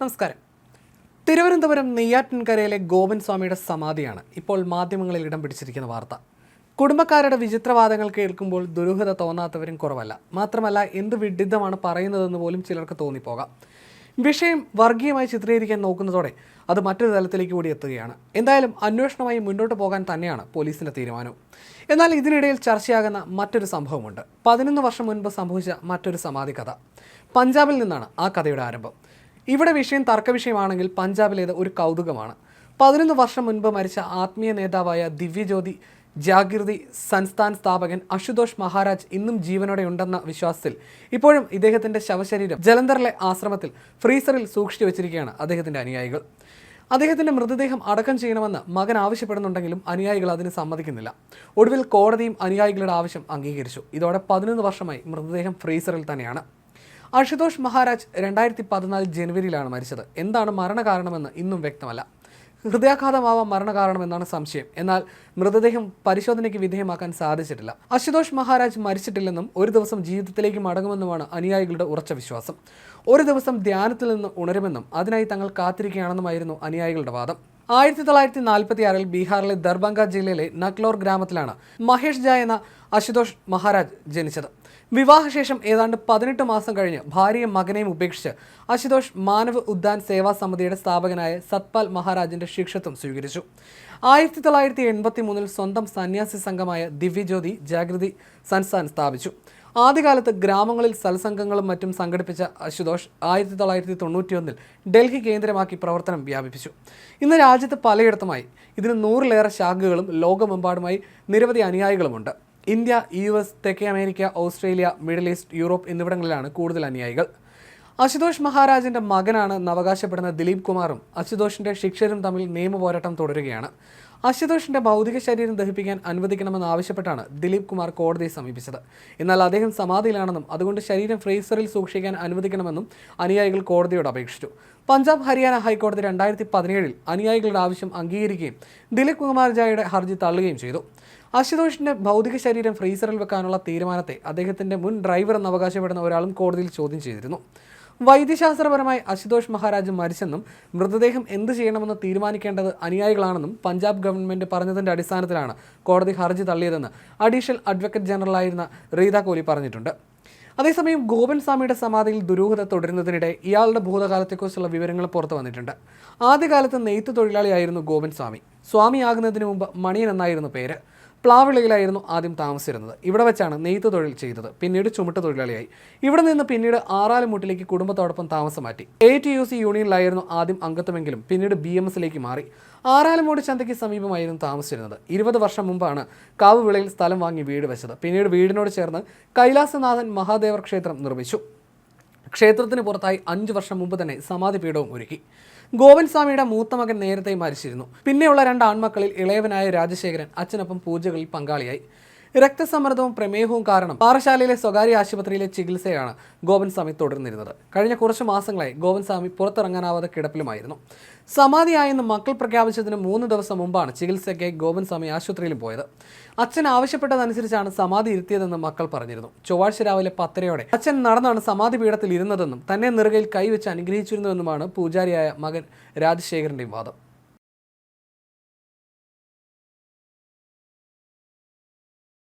നമസ്കാരം. തിരുവനന്തപുരം നെയ്യാറ്റിൻകരയിലെ ഗോവൻ സ്വാമിയുടെ സമാധിയാണ് ഇപ്പോൾ മാധ്യമങ്ങളിൽ ഇടം പിടിച്ചിരിക്കുന്ന വാർത്ത. കുടുംബക്കാരുടെ വിചിത്രവാദങ്ങൾ കേൾക്കുമ്പോൾ ദുരൂഹത തോന്നാത്തവരും കുറവല്ല. മാത്രമല്ല എന്ത് വിഡിദ്ധമാണ് പറയുന്നതെന്ന് പോലും ചിലർക്ക് തോന്നിപ്പോകാം. വിഷയം വർഗീയമായി ചിത്രീകരിക്കാൻ നോക്കുന്നതോടെ അത് മറ്റൊരു തലത്തിലേക്ക് കൂടി എത്തുകയാണ്. എന്തായാലും അന്വേഷണമായി മുന്നോട്ട് പോകാൻ തന്നെയാണ് പോലീസിന്റെ തീരുമാനം എന്നാൽ ഇതിനിടയിൽ ചർച്ചയാകുന്ന മറ്റൊരു സംഭവമുണ്ട്. പതിനൊന്ന് വർഷം മുൻപ് സംഭവിച്ച മറ്റൊരു സമാധി കഥ. പഞ്ചാബിൽ നിന്നാണ് ആ കഥയുടെ ആരംഭം. ഇവിടെ വിഷയം തർക്കവിഷയമാണെങ്കിൽ പഞ്ചാബിലേത് ഒരു കൗതുകമാണ്. പതിനൊന്ന് വർഷം മുൻപ് മരിച്ച ആത്മീയ നേതാവായ ദിവ്യജ്യോതി ജാഗൃതി സംസ്ഥാൻ സ്ഥാപകൻ അശുതോഷ് മഹാരാജ് ഇന്നും ജീവനോടെ ഉണ്ടെന്ന വിശ്വാസത്തിൽ ഇപ്പോഴും ഇദ്ദേഹത്തിന്റെ ശവശരീരം ജലന്ധറിലെ ആശ്രമത്തിൽ ഫ്രീസറിൽ സൂക്ഷിച്ചു വെച്ചിരിക്കുകയാണ് അദ്ദേഹത്തിന്റെ അനുയായികൾ. അദ്ദേഹത്തിന്റെ മൃതദേഹം അടക്കം ചെയ്യണമെന്ന് മകൻ ആവശ്യപ്പെടുന്നുണ്ടെങ്കിലും അനുയായികൾ അതിന് സമ്മതിക്കുന്നില്ല. ഒടുവിൽ കോടതിയും അനുയായികളുടെ ആവശ്യം അംഗീകരിച്ചു. ഇതോടെ പതിനൊന്ന് വർഷമായി മൃതദേഹം ഫ്രീസറിൽ തന്നെയാണ്. അശുതോഷ് മഹാരാജ് രണ്ടായിരത്തി പതിനാല് ജനുവരിയിലാണ് മരിച്ചത്. എന്താണ് മരണകാരണമെന്ന് ഇന്നും വ്യക്തമല്ല. ഹൃദയാഘാതമാവാം മരണകാരണമെന്നാണ് സംശയം. എന്നാൽ മൃതദേഹം പരിശോധനയ്ക്ക് വിധേയമാക്കാൻ സാധിച്ചിട്ടില്ല. അശുതോഷ് മഹാരാജ് മരിച്ചിട്ടില്ലെന്നും ഒരു ദിവസം ജീവിതത്തിലേക്ക് മടങ്ങുമെന്നുമാണ് അനുയായികളുടെ ഉറച്ച വിശ്വാസം. ഒരു ദിവസം ധ്യാനത്തിൽ നിന്ന് ഉണരുമെന്നും അതിനായി തങ്ങൾ കാത്തിരിക്കുകയാണെന്നുമായിരുന്നു അനുയായികളുടെ വാദം. ആയിരത്തി തൊള്ളായിരത്തി നാൽപ്പത്തി ആറിൽ ബീഹാറിലെ ദർഭംഗ ജില്ലയിലെ നക്ലോർ ഗ്രാമത്തിലാണ് മഹേഷ് ജായ എന്ന അശുതോഷ് മഹാരാജ് ജനിച്ചത്. വിവാഹശേഷം ഏതാണ്ട് പതിനെട്ട് മാസം കഴിഞ്ഞ് ഭാര്യയും മകനെയും ഉപേക്ഷിച്ച് അശുതോഷ് മാനവ് ഉദ്യാൻ സേവാ സമിതിയുടെ സ്ഥാപകനായ സത്പാൽ മഹാരാജിന്റെ ശിക്ഷത്വം സ്വീകരിച്ചു. ആയിരത്തി തൊള്ളായിരത്തി എൺപത്തി മൂന്നിൽ സ്വന്തം സന്യാസി സംഘമായ ദിവ്യജ്യോതി ജാഗൃതി സൻസ്ഥാൻ സ്ഥാപിച്ചു. ആദ്യകാലത്ത് ഗ്രാമങ്ങളിൽ സൽസംഘങ്ങളും മറ്റും സംഘടിപ്പിച്ച അശുതോഷ് ആയിരത്തി തൊള്ളായിരത്തി തൊണ്ണൂറ്റിയൊന്നിൽ ഡൽഹി കേന്ദ്രമാക്കി പ്രവർത്തനം വ്യാപിപ്പിച്ചു. ഇന്ന് രാജ്യത്ത് പലയിടത്തുമായി ഇതിന് നൂറിലേറെ ശാഖകളും ലോകമെമ്പാടുമായി നിരവധി അനുയായികളുമുണ്ട്. ഇന്ത്യ യു എസ് തെക്കേ America Australia middle east Europe എന്നിവിടങ്ങളിലാണ് കൂടുതൽ അനുയായികൾ. അശുതോഷ് മഹാരാജിന്റെ മകനാണ് അവകാശപ്പെടുന്ന ദിലീപ് കുമാറും അശുതോഷിന്റെ ശിക്ഷരും തമ്മിൽ നിയമ പോരാട്ടം തുടരുകയാണ്. അശുതോഷിന്റെ ഭൗതിക ശരീരം ദഹിപ്പിക്കാൻ അനുവദിക്കണമെന്ന് ആവശ്യപ്പെട്ടാണ് ദിലീപ് കുമാർ കോടതിയെ സമീപിച്ചത്. എന്നാൽ അദ്ദേഹം സമാധിയിലാണെന്നും അതുകൊണ്ട് ശരീരം ഫ്രീസറിൽ സൂക്ഷിക്കാൻ അനുവദിക്കണമെന്നും അനുയായികൾ കോടതിയോട് അപേക്ഷിച്ചു. പഞ്ചാബ് ഹരിയാന ഹൈക്കോടതി രണ്ടായിരത്തി പതിനേഴിൽ അനുയായികളുടെ ആവശ്യം അംഗീകരിക്കുകയും ദിലീപ് കുമാർ ജായുടെ ഹർജി തള്ളുകയും ചെയ്തു. അശുതോഷിന്റെ ഭൗതിക ശരീരം ഫ്രീസറിൽ വെക്കാനുള്ള തീരുമാനത്തെ അദ്ദേഹത്തിന്റെ മുൻ ഡ്രൈവർ എന്ന് അവകാശപ്പെടുന്ന ഒരാളും കോടതിയിൽ ചോദ്യം ചെയ്തിരുന്നു. വൈദ്യശാസ്ത്രപരമായി അശുതോഷ് മഹാരാജ് മരിച്ചെന്നും മൃതദേഹം എന്ത് ചെയ്യണമെന്ന് തീരുമാനിക്കേണ്ടത് അനുയായികളാണെന്നും പഞ്ചാബ് ഗവൺമെന്റ് പറഞ്ഞതിന്റെ അടിസ്ഥാനത്തിലാണ് കോടതി ഹർജി തള്ളിയതെന്ന് അഡീഷണൽ അഡ്വക്കേറ്റ് ജനറലായിരുന്ന റീത കോലി പറഞ്ഞിട്ടുണ്ട്. അതേസമയം ഗോപൻ സ്വാമിയുടെ സമാധിയിൽ ദുരൂഹത തുടരുന്നതിനിടെ ഇയാളുടെ ഭൂതകാലത്തെക്കുറിച്ചുള്ള വിവരങ്ങൾ പുറത്തു വന്നിട്ടുണ്ട്. ആദ്യകാലത്ത് നെയ്ത്ത് തൊഴിലാളിയായിരുന്നു ഗോപൻ സ്വാമി. സ്വാമിയാകുന്നതിന് മുമ്പ് മണിയൻ എന്നായിരുന്നു പേര്. പ്ലാവിളയിലായിരുന്നു ആദ്യം താമസിച്ചിരുന്നത്. ഇവിടെ വെച്ചാണ് നെയ്ത്ത് തൊഴിൽ ചെയ്തത്. പിന്നീട് ചുമട്ട് തൊഴിലാളിയായി. ഇവിടെ നിന്ന് പിന്നീട് ആറാലുമുട്ടിലേക്ക് കുടുംബത്തോടൊപ്പം താമസം മാറ്റി. എ ടി യു സി യൂണിയനിലായിരുന്നു ആദ്യം അംഗത്വമെങ്കിലും പിന്നീട് ബി എം എസിലേക്ക് മാറി. ആറാലുമൂട് ചന്തയ്ക്ക് സമീപമായിരുന്നു താമസിച്ചിരുന്നത്. ഇരുപത് വർഷം മുമ്പാണ് കാവുവിളയിൽ സ്ഥലം വാങ്ങി വീട് വെച്ചത്. പിന്നീട് വീടിനോട് ചേർന്ന് കൈലാസനാഥൻ മഹാദേവർ ക്ഷേത്രം നിർമ്മിച്ചു. ക്ഷേത്രത്തിന് പുറത്തായി അഞ്ചു വർഷം മുമ്പ് തന്നെ സമാധി പീഠവും ഒരുക്കി. ഗോവിന്ദ് സ്വാമിയുടെ മൂത്ത മകൻ നേരത്തെ മരിച്ചിരുന്നു. പിന്നെയുള്ള രണ്ട് ആൺമക്കളിൽ ഇളയവനായ രാജശേഖരൻ അച്ഛനൊപ്പം പൂജകളിൽ പങ്കാളിയായി. രക്തസമ്മർദ്ദവും പ്രമേഹവും കാരണം പാറശാലയിലെ സ്വകാര്യ ആശുപത്രിയിലെ ചികിത്സയാണ് ഗോവിന്ദ് സ്വാമി തുടർന്നിരുന്നത്. കഴിഞ്ഞ കുറച്ച് മാസങ്ങളായി ഗോവിന്ദ് സ്വാമി പുറത്തിറങ്ങാനാവാതെ കിടപ്പിലുമായിരുന്നു. സമാധിയായെന്ന് മക്കൾ പ്രഖ്യാപിച്ചതിന് മൂന്ന് ദിവസം മുമ്പാണ് ചികിത്സയ്ക്കായി ഗോവിന്ദ് സ്വാമി ആശുപത്രിയിൽ പോയത്. അച്ഛൻ ആവശ്യപ്പെട്ടതനുസരിച്ചാണ് സമാധി ഇരുത്തിയതെന്ന് മക്കൾ പറഞ്ഞിരുന്നു. ചൊവ്വാഴ്ച രാവിലെ പത്തരയോടെ അച്ഛൻ നടന്നാണ് സമാധി പീഠത്തിൽ ഇരുന്നതെന്നും തന്നെ നിറുകയിൽ കൈവച്ച് അനുഗ്രഹിച്ചിരുന്നുവെന്നുമാണ് പൂജാരിയായ മകൻ രാജശേഖരന്റെയും വാദം.